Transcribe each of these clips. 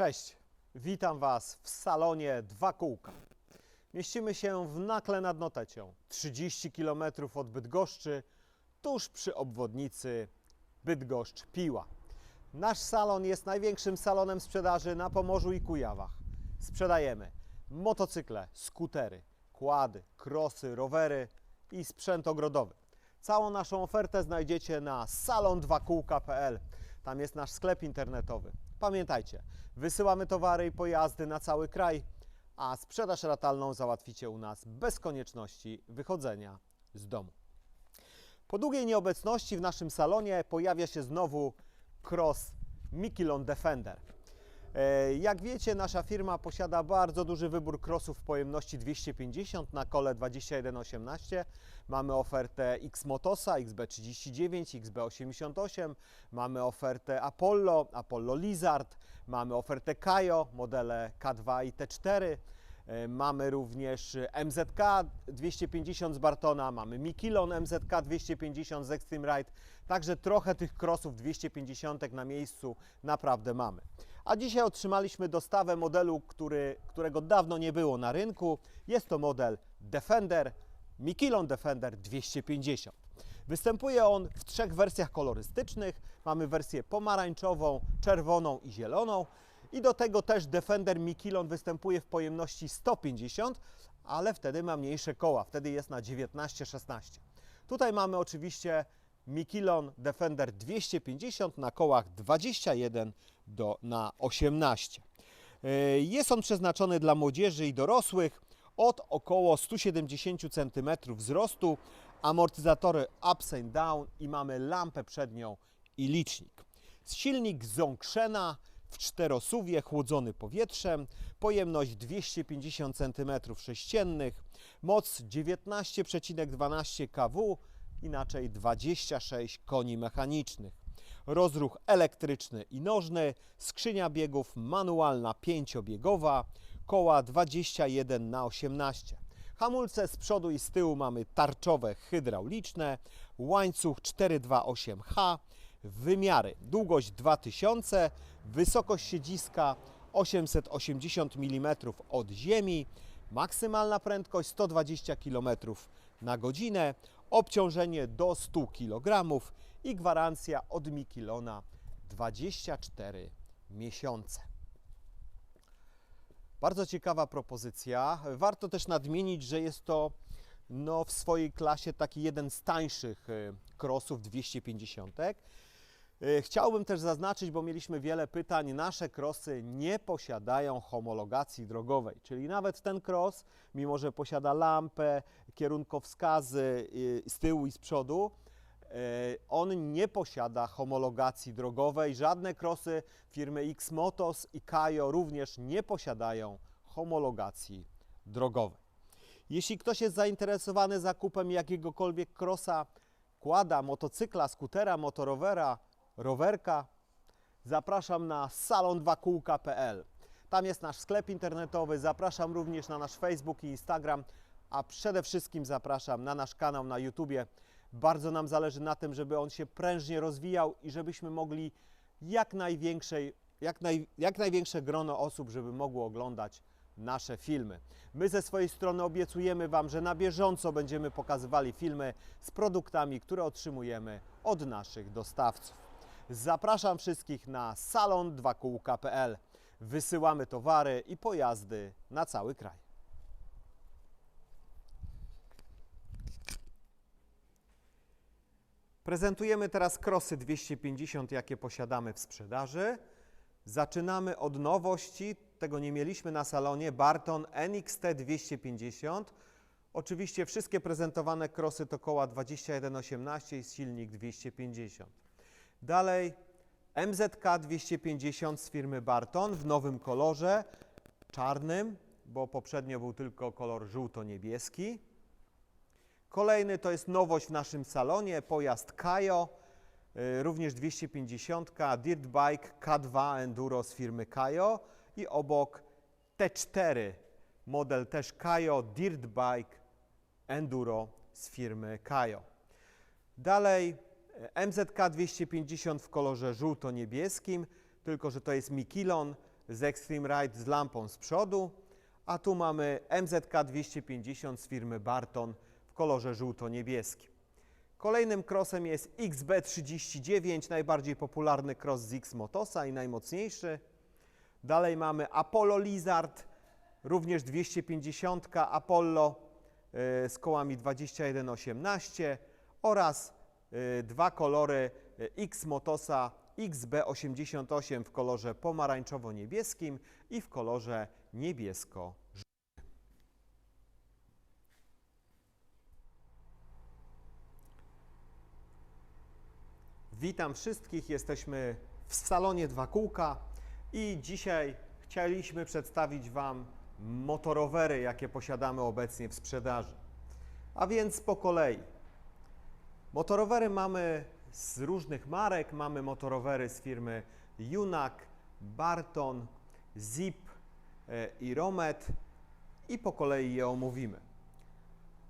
Cześć, witam Was w salonie Dwa Kółka. Mieścimy się w Nakle nad Notecią, 30 km od Bydgoszczy, tuż przy obwodnicy Bydgoszcz-Piła. Nasz salon jest największym salonem sprzedaży na Pomorzu i Kujawach. Sprzedajemy motocykle, skutery, kłady, krosy, rowery i sprzęt ogrodowy. Całą naszą ofertę znajdziecie na salon2kółka.pl. Tam jest nasz sklep internetowy. Pamiętajcie, wysyłamy towary i pojazdy na cały kraj, a sprzedaż ratalną załatwicie u nas bez konieczności wychodzenia z domu. Po długiej nieobecności w naszym salonie pojawia się znowu Cross Mikilon Defender. E, Jak wiecie, nasza firma posiada bardzo duży wybór crossów w pojemności 250 na kole 2118. Mamy ofertę X-Motosa, XB39, XB88, mamy ofertę Apollo, Apollo Lizard, mamy ofertę Kajo, modele K2 i T4. E, Mamy również MZK 250 z Bartona, mamy Mikilon MZK 250 z Extreme Ride, także trochę tych crossów 250 na miejscu naprawdę mamy. A dzisiaj otrzymaliśmy dostawę modelu, który, którego dawno nie było na rynku. Jest to model Defender, Mikilon Defender 250. Występuje on w trzech wersjach kolorystycznych. Mamy wersję pomarańczową, czerwoną i zieloną. I do tego też Defender Mikilon występuje w pojemności 150, ale wtedy ma mniejsze koła, wtedy jest na 19-16. Tutaj mamy oczywiście Mikilon Defender 250 na kołach 21 do, na 18. Yy, Jest on przeznaczony dla młodzieży i dorosłych od około 170 cm wzrostu, amortyzatory ups and down i mamy lampę przednią i licznik. Silnik Zongshena w czterosuwie chłodzony powietrzem, pojemność 250 cm3, moc 19,12 kW, inaczej 26 koni mechanicznych. Rozruch elektryczny i nożny, skrzynia biegów manualna 5-biegowa, koła 21 na 18. Hamulce z przodu i z tyłu mamy tarczowe hydrauliczne, łańcuch 428H, wymiary długość 2000, wysokość siedziska 880 mm od ziemi, maksymalna prędkość 120 km na godzinę, obciążenie do 100 kg i gwarancja od Mikilona 24 miesiące. Bardzo ciekawa propozycja. Warto też nadmienić, że jest to no, w swojej klasie taki jeden z tańszych e, crossów 250. E, Chciałbym też zaznaczyć, bo mieliśmy wiele pytań, nasze crossy nie posiadają homologacji drogowej, czyli nawet ten cross, mimo że posiada lampę, kierunkowskazy y, z tyłu i z przodu, e, on nie posiada homologacji drogowej. Żadne crossy firmy X-Motos i Kajo również nie posiadają homologacji drogowej. Jeśli ktoś jest zainteresowany zakupem jakiegokolwiek crossa, kłada, motocykla, skutera, motorowera, rowerka, zapraszam na salon2kółka.pl. Tam jest nasz sklep internetowy, zapraszam również na nasz Facebook i Instagram, a przede wszystkim zapraszam na nasz kanał na YouTubie. Bardzo nam zależy na tym, żeby on się prężnie rozwijał i żebyśmy mogli jak największej, jak, naj, jak największe grono osób, żeby mogło oglądać nasze filmy. My ze swojej strony obiecujemy Wam, że na bieżąco będziemy pokazywali filmy z produktami, które otrzymujemy od naszych dostawców. Zapraszam wszystkich na salon2kółka.pl. Wysyłamy towary i pojazdy na cały kraj. Prezentujemy teraz krosy 250, jakie posiadamy w sprzedaży. Zaczynamy od nowości, tego nie mieliśmy na salonie, Barton NXT 250. Oczywiście wszystkie prezentowane krosy to koła 2118 i silnik 250. Dalej MZK 250 z firmy Barton w nowym kolorze, czarnym, bo poprzednio był tylko kolor żółto-niebieski. Kolejny to jest nowość w naszym salonie, pojazd Kajo, y, również 250, Dirt Bike K2 Enduro z firmy Kajo i obok T4, model też Kajo, Dirt Bike Enduro z firmy Kajo. Dalej MZK 250 w kolorze żółto-niebieskim, tylko że to jest Mikilon z Extreme Ride z lampą z przodu, a tu mamy MZK 250 z firmy Barton w kolorze żółto-niebieskim. Kolejnym crossem jest XB39, najbardziej popularny cross z X-Motosa i najmocniejszy. Dalej mamy Apollo Lizard, również 250 Apollo y, z kołami 2118 oraz dwa kolory y, X-Motosa XB88 w kolorze pomarańczowo-niebieskim i w kolorze niebiesko Witam wszystkich, jesteśmy w salonie Dwa Kółka i dzisiaj chcieliśmy przedstawić Wam motorowery, jakie posiadamy obecnie w sprzedaży. A więc po kolei. Motorowery mamy z różnych marek, mamy motorowery z firmy Junak, Barton, Zip e, i Romet i po kolei je omówimy.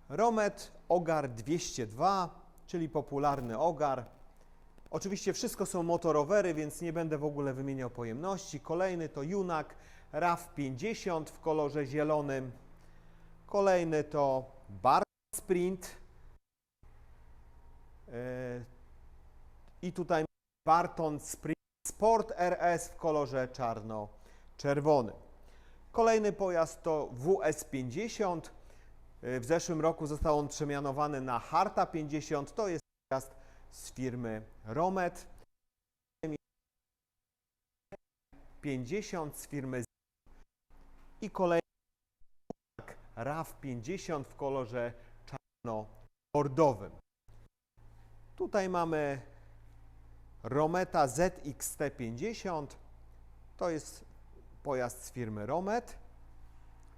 Romet Ogar 202, czyli popularny ogar. Oczywiście wszystko są motorowery, więc nie będę w ogóle wymieniał pojemności. Kolejny to Junak RAV 50 w kolorze zielonym. Kolejny to Bar Sprint. E, I tutaj Barton Sprint Sport RS w kolorze czarno-czerwonym. Kolejny pojazd to WS50. E, W zeszłym roku został on przemianowany na Harta 50. To jest pojazd z firmy Romet. 50 z firmy i kolejny RAV 50 w kolorze czarno-bordowym. Tutaj mamy Rometa ZXT50. To jest pojazd z firmy Romet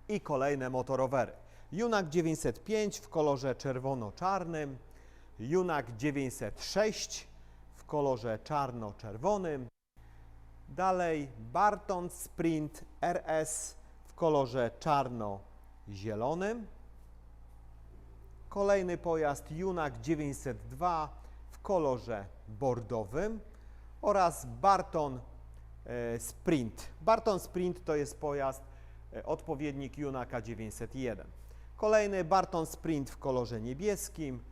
i kolejne motorowery. Junak 905 w kolorze czerwono-czarnym, Junak 906 w kolorze czarno-czerwonym, dalej Barton Sprint RS w kolorze czarno-zielonym, kolejny pojazd Junak 902 w kolorze bordowym oraz Barton e, Sprint. Barton Sprint to jest pojazd e, odpowiednik Junaka 901. Kolejny Barton Sprint w kolorze niebieskim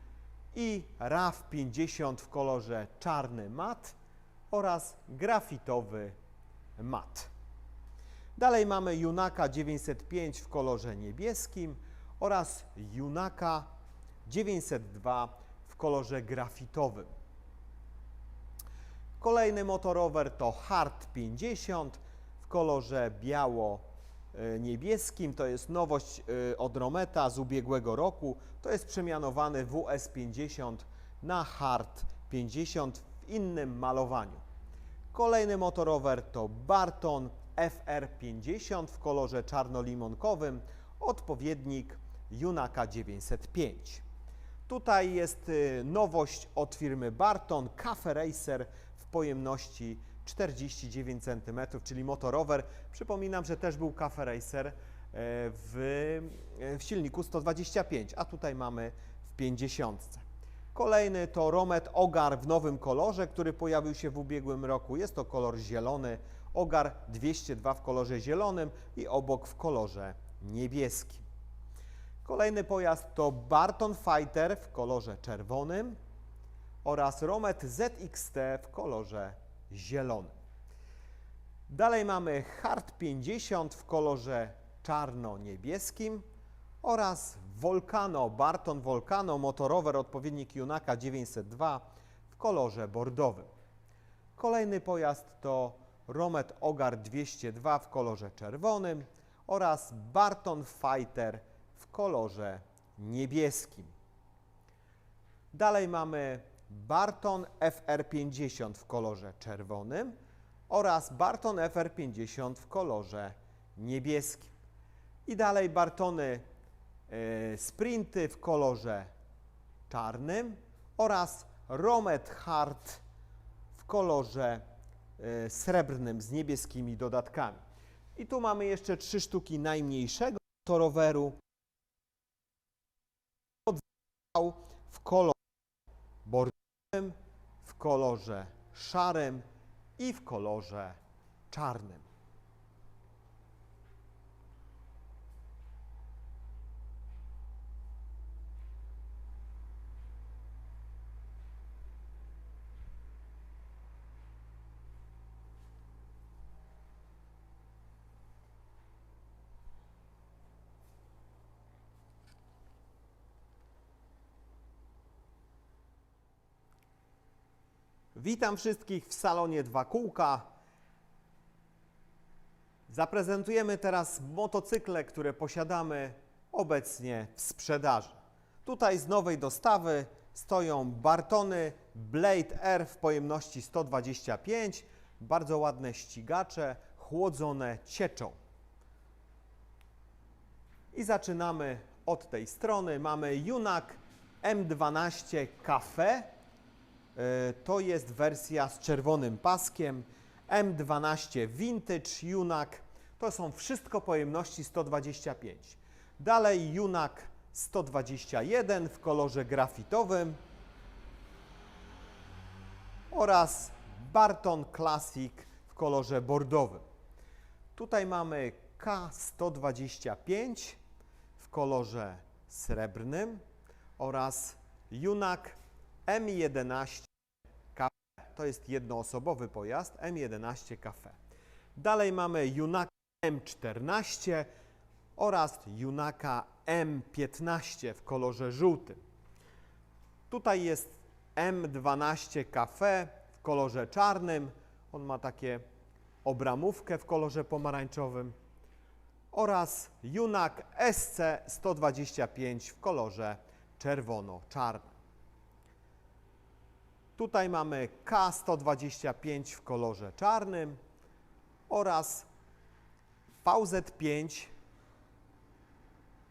i RAV 50 w kolorze czarny mat oraz grafitowy mat. Dalej mamy Junaka 905 w kolorze niebieskim oraz Junaka 902 w kolorze grafitowym. Kolejny motorower to Hard 50 w kolorze biało-niebieskim. To jest nowość y, od Rometa z ubiegłego roku. To jest przemianowany WS50 na Hard 50 w innym malowaniu. Kolejny motorower to Barton FR50 w kolorze czarno-limonkowym, odpowiednik Junaka 905. Tutaj jest y, nowość od firmy Barton Cafe Racer w pojemności 49 cm, czyli motorower. Przypominam, że też był Cafe Racer e, w, e, w silniku 125, a tutaj mamy w 50. Kolejny to Romet Ogar w nowym kolorze, który pojawił się w ubiegłym roku. Jest to kolor zielony. Ogar 202 w kolorze zielonym i obok w kolorze niebieskim. Kolejny pojazd to Barton Fighter w kolorze czerwonym oraz Romet ZXT w kolorze zielonym. Dalej mamy Hard 50 w kolorze czarno-niebieskim oraz Volcano, Barton Volcano, motorower odpowiednik Junaka 902 w kolorze bordowym. Kolejny pojazd to Romet Ogar 202 w kolorze czerwonym oraz Barton Fighter w kolorze niebieskim. Dalej mamy Barton FR50 w kolorze czerwonym oraz Barton FR50 w kolorze niebieskim. I dalej Bartony e, Sprinty w kolorze czarnym oraz Romet Hard w kolorze e, srebrnym z niebieskimi dodatkami. I tu mamy jeszcze trzy sztuki najmniejszego toroweru w kolorze bordowym, w kolorze szarym i w kolorze czarnym. Witam wszystkich w salonie Dwa Kółka. Zaprezentujemy teraz motocykle, które posiadamy obecnie w sprzedaży. Tutaj z nowej dostawy stoją Bartony Blade R w pojemności 125. Bardzo ładne ścigacze, chłodzone cieczą. I zaczynamy od tej strony. Mamy Junak M12 Cafe. E, To jest wersja z czerwonym paskiem. M12 Vintage Junak. To są wszystko pojemności 125. Dalej Junak 121 w kolorze grafitowym oraz Barton Classic w kolorze bordowym. Tutaj mamy K125 w kolorze srebrnym oraz Junak M11 Cafe. To jest jednoosobowy pojazd M11 Cafe. Dalej mamy Junaka M14 oraz Junaka M15 w kolorze żółtym. Tutaj jest M12 Cafe w kolorze czarnym. On ma takie obramówkę w kolorze pomarańczowym oraz Junak SC125 w kolorze czerwono-czarnym. Tutaj mamy K125 w kolorze czarnym oraz VZ5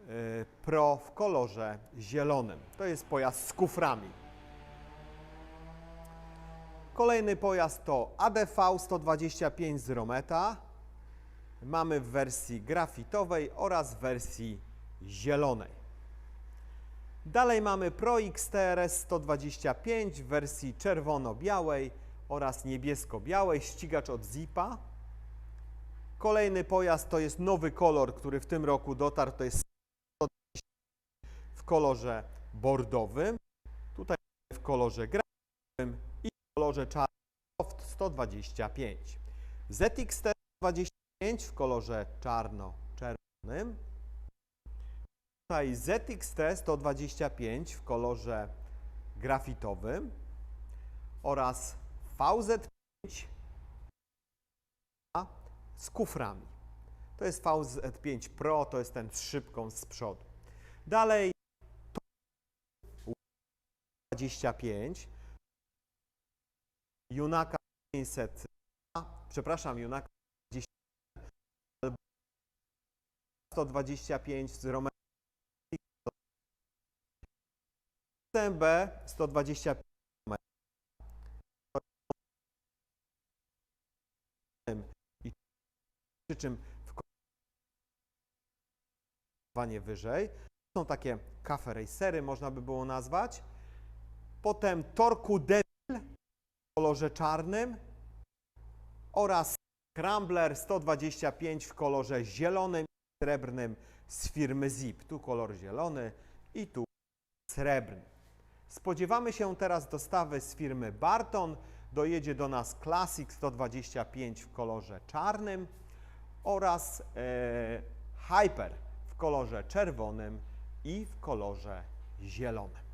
y, Pro w kolorze zielonym. To jest pojazd z kuframi. Kolejny pojazd to ADV 125 z Rometa. Mamy w wersji grafitowej oraz w wersji zielonej. Dalej mamy Pro XTRS 125 w wersji czerwono-białej oraz niebiesko-białej, ścigacz od Zipa. Kolejny pojazd to jest nowy kolor, który w tym roku dotarł, to jest 120 w kolorze bordowym, tutaj w kolorze grafitowym i w kolorze czarnym Soft 125. ZXT 125 w kolorze czarno-czerwonym. Tutaj ZXT 125 w kolorze grafitowym oraz VZ5 z kuframi. To jest VZ5 Pro, to jest ten z szybką z przodu. Dalej to 25 Junaka 500 przepraszam, Junaka 20 albo 125 z Romeo CMB 125 i przy czym w wyżej są takie cafe racery, można by było nazwać. Potem Torku Devil w kolorze czarnym oraz Scrambler 125 w kolorze zielonym i srebrnym z firmy Zip. Tu kolor zielony i tu srebrny. Spodziewamy się teraz dostawy z firmy Barton. Dojedzie do nas Classic 125 w kolorze czarnym oraz e, Hyper w kolorze czerwonym i w kolorze zielonym.